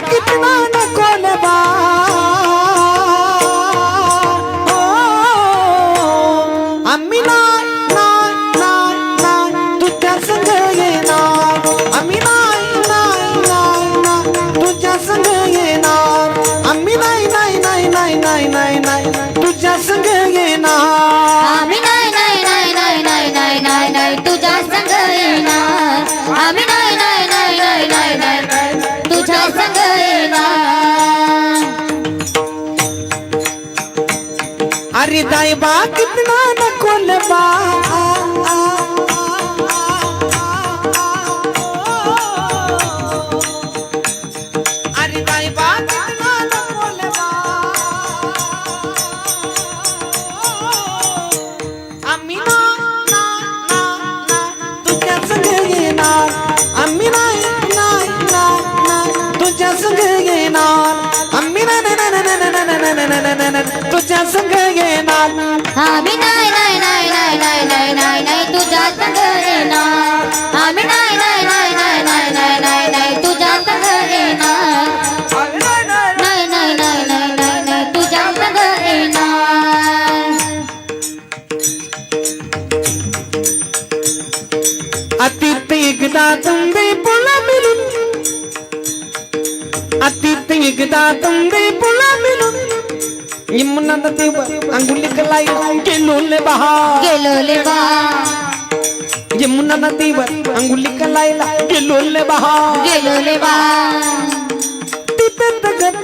कितना तुझ्या संग येणार आम्ही नाही नाही नाही नाही नाही नाही नाही नाही तुझ्या संग येणार आम्ही नाही नाही नाही नाही नाही नाही नाही नाही तुझ्या संग येणार नाही नाही नाही नाही नाही नाही तुझ्या संग येणार अतीत एकदा तुंबे पुला मिळून अतीत एकदा तुंबे पुला मिळून इमनात ते अंगुलिकलाई गेलोले बहा. गेलोले बहा. यमुना नदीवर अंगुलिका लायला गेलोले बहा. गेलोले बहा. तिथं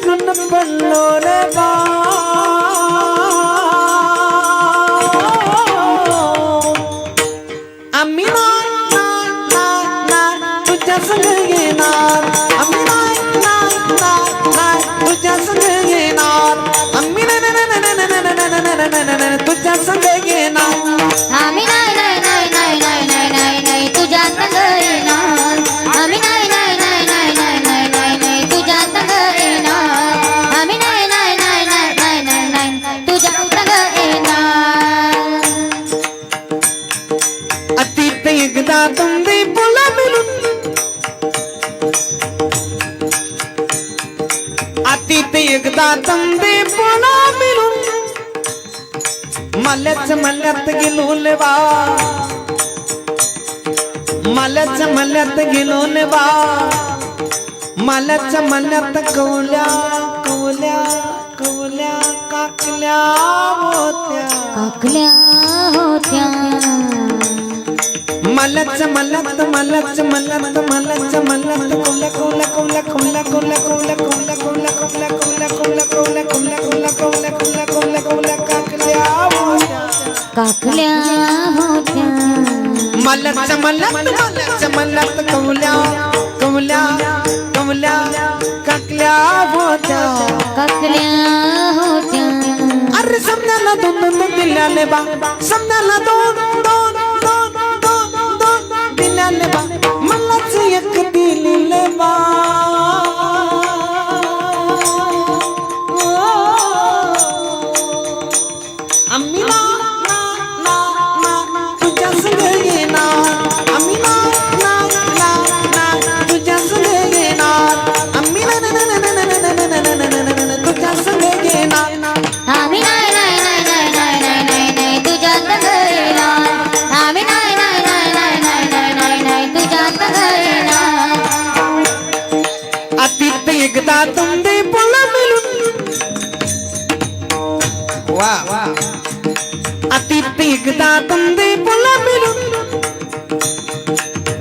मल्यात गेलून बा मल्याच मल्यात गेलून बा मल्याच मल्यात कवल्या कवल्या कवल्या काकल्या होत्या काकल्या होत्या मल्याच मल्यात मल्याच मल्यात मल्याच मल्यात कवल्या कवल्या कवल्या कवल्या कवल्या कवल्या कवल्या काकल्या होत्या मला मला मला कवल्या कवल्या कवल्या काकल्या होत्या काकल्या होत्या अरे समजायला दोन दोन दिल्याले बा समजायला दोन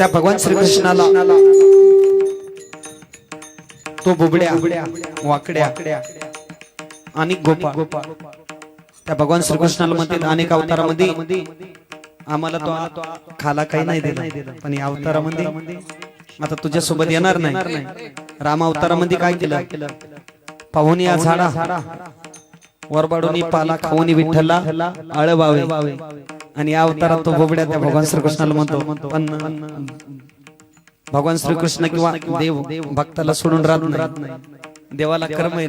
त्या भगवान श्रीकृष्णाला. तो बुबड्या वाकड्या आणि गोपा त्या भगवान श्रीकृष्णाला म्हणते अनेक अवतारामध्ये आम्हाला तो खाला काही नाही दिला. पण या अवतारामध्ये आता तुझ्या सोबत येणार नाही. राम अवतारामध्ये काय केलं? पाहुणी या झाडा. वरबाडून पाला खाऊनी विठ्ठलला अळबावे आणि या अवतारात तो बोबड्या त्या भगवान श्रीकृष्णाला म्हणतो पण भगवान श्रीकृष्ण किंवा देव भक्ताला सोडून राहत नाही. देवाला कर्म आहे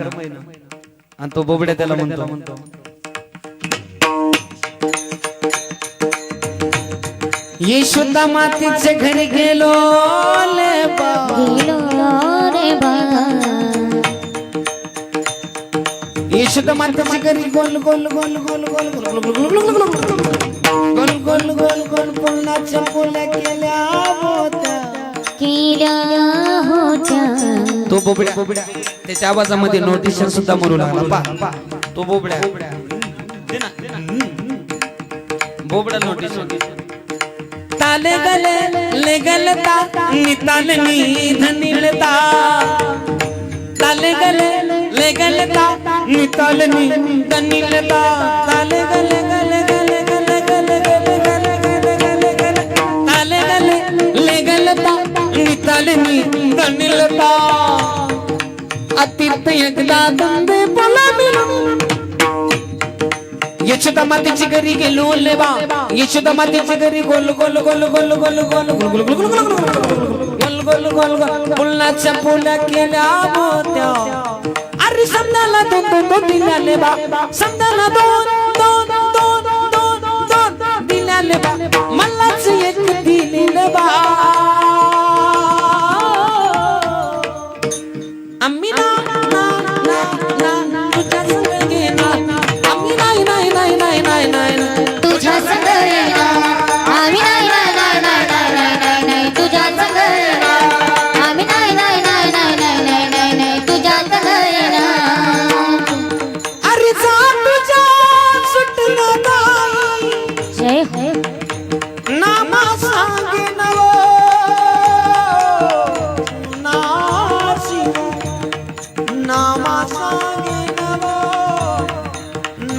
आणि तो बोबड्या त्याला म्हणतो येशुदा मातीचे घरी गेलो ले येशुदा मातीचे घरी गोल गोल गोल गोल गोल गोल गोल गोल गोल गोल गोल गोल गोल गोल पुल्या केल्या होत्या? केल्या होत्या. तो बोबड्या. बोबड्या त्याच्या आवाजामध्ये नोटिशन सुद्धा मरू लागला. पा तो बोबड्या. दे ना. बोबड्या नोटिशन ताले गले ले गलता निताल नीध निलता. ताले गले ले गलता निताल नीध निलता. ताले गले गले गले. निताल नीध निलता अतीत एकदा दंदे बोला मिळून यशोदा मातेची घरी गेलो लेवा यशोदा मातेची घरी गोल गोल गोल गोल गोल गोल गोल गोल गोल गोल गोल गोल गोल गोल गोल फुलनाच्या फुल्या केल्या मोत्या अरे समजाला दोन दोन दोन दिल्या लेवा समजाला दोन दोन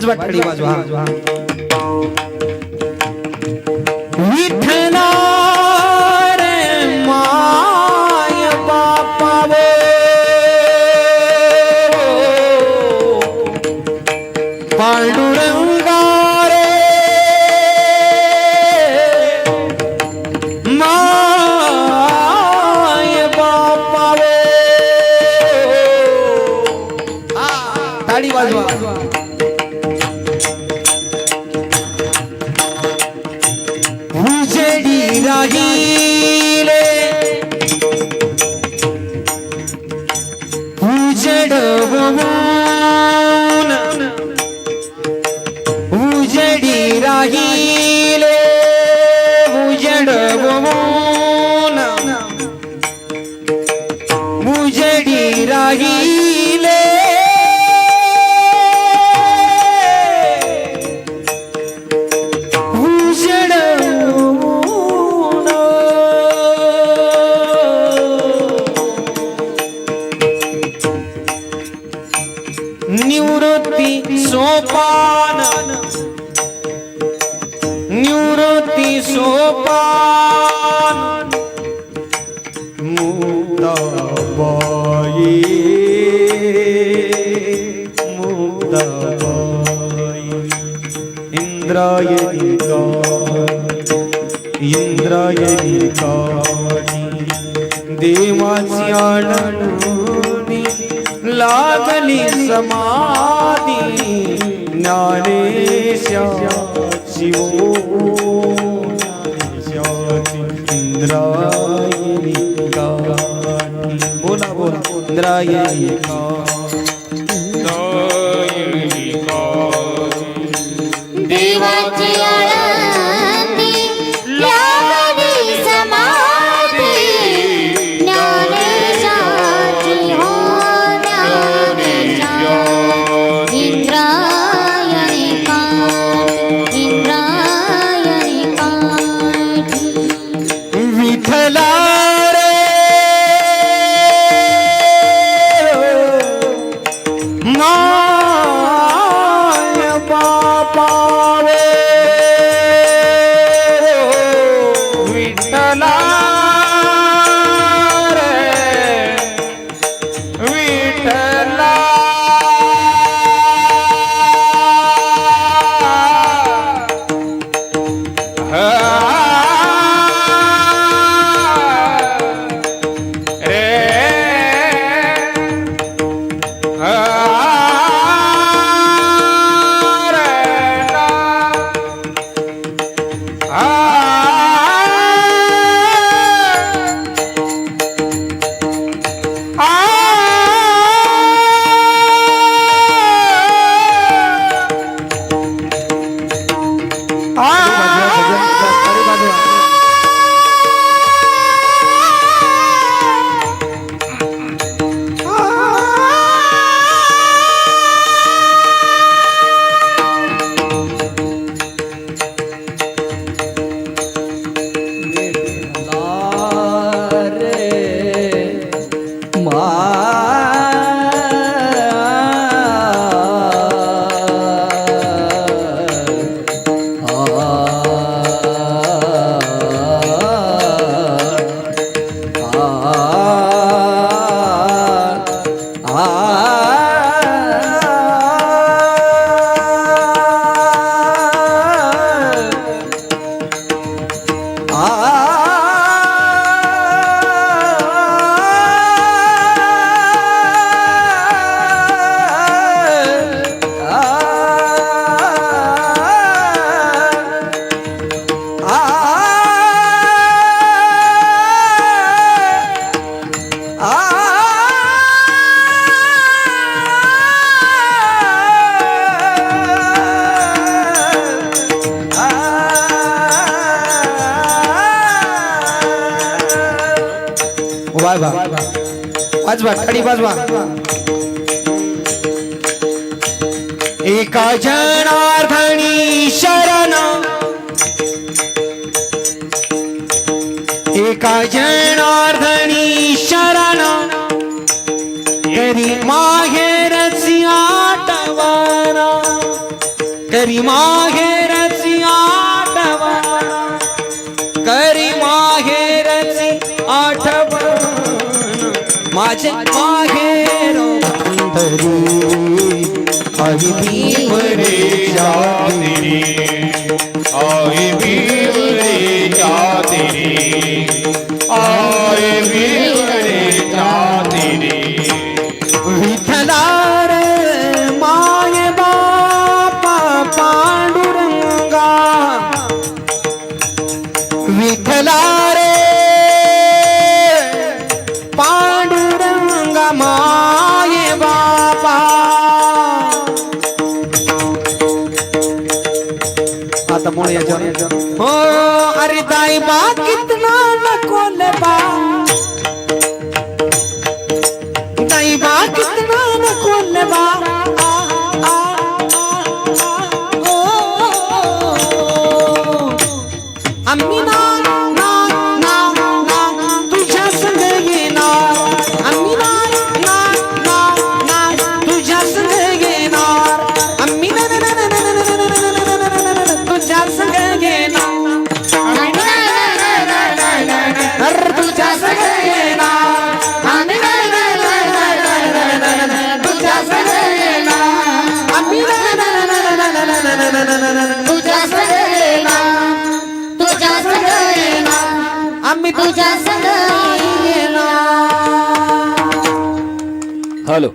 વાજવા ઠડી વાજવા सोपान. निवृत्ती सोपान. मुक्ताबाई. मुक्ताबाई. इंद्रायणी इंद्रायणी काणी देवाची आनंदी लागली समाधी. જ્ઞાનેશ્ય શિવો ઇન્દ્રાય બોલા બોલા ઇન્દ્રાય કા वाजवा. वाजवा खडी वाजवा. एका जनार्दनी शरण. एका जनार्दनी करीमा है आठव करीमा है आठव। माझे माहेर अंतरी आई भीमरे आई आई हमारी दाई माँ कितना न कोले बा दाई माँ कितना न कोले बा अम्मी ना ना ना अम्मी ना ना ना अम्मी ना ना तुझ्या संग हॅलो.